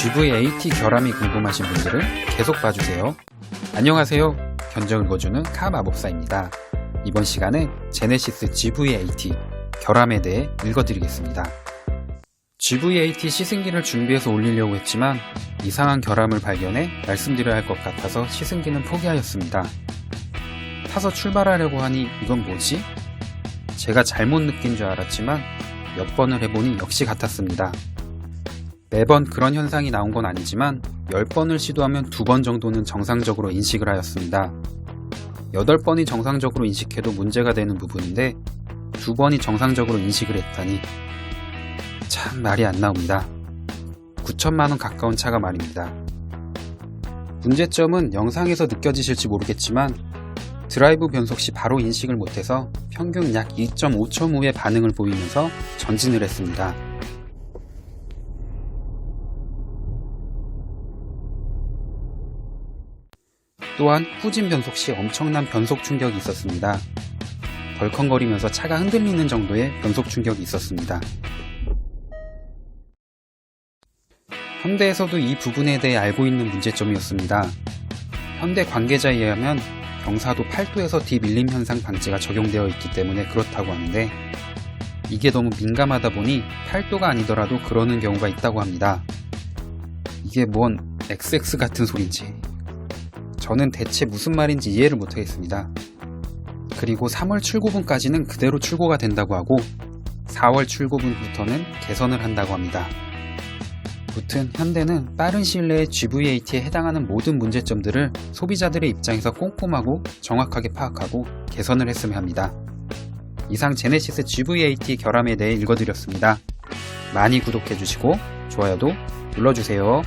GVAT 결함이 궁금하신 분들은 계속 봐주세요. 안녕하세요. 견적 읽어주는 카 마법사입니다. 이번 시간에 제네시스 GVAT 결함에 대해 읽어드리겠습니다. GVAT 시승기를 준비해서 올리려고 했지만 이상한 결함을 발견해 말씀드려야 할 것 같아서 시승기는 포기하였습니다. 타서 출발하려고 하니 이건 뭐지? 제가 잘못 느낀 줄 알았지만 몇 번을 해보니 역시 같았습니다. 매번 그런 현상이 나온 건 아니지만 10번을 시도하면 2번 정도는 정상적으로 인식을 하였습니다. 8번이 정상적으로 인식해도 문제가 되는 부분인데 2번이 정상적으로 인식을 했다니 참 말이 안 나옵니다. 9천만원 가까운 차가 말입니다. 문제점은 영상에서 느껴지실지 모르겠지만 드라이브 변속 시 바로 인식을 못해서 평균 약 2.5초 후의 반응을 보이면서 전진을 했습니다. 또한 후진 변속 시 엄청난 변속 충격이 있었습니다. 덜컹거리면서 차가 흔들리는 정도의 변속 충격이 있었습니다. 현대에서도 이 부분에 대해 알고 있는 문제점이었습니다. 현대 관계자에 의하면 경사도 8도에서 뒤밀림 현상 방지가 적용되어 있기 때문에 그렇다고 하는데 이게 너무 민감하다 보니 8도가 아니더라도 그러는 경우가 있다고 합니다. 이게 뭔 XX 같은 소린지 저는 대체 무슨 말인지 이해를 못하겠습니다. 그리고 3월 출고분까지는 그대로 출고가 된다고 하고 4월 출고분부터는 개선을 한다고 합니다. 무튼 현대는 빠른 시일 내에 GVAT에 해당하는 모든 문제점들을 소비자들의 입장에서 꼼꼼하고 정확하게 파악하고 개선을 했으면 합니다. 이상 제네시스 GVAT 결함에 대해 읽어드렸습니다. 많이 구독해주시고 좋아요도 눌러주세요.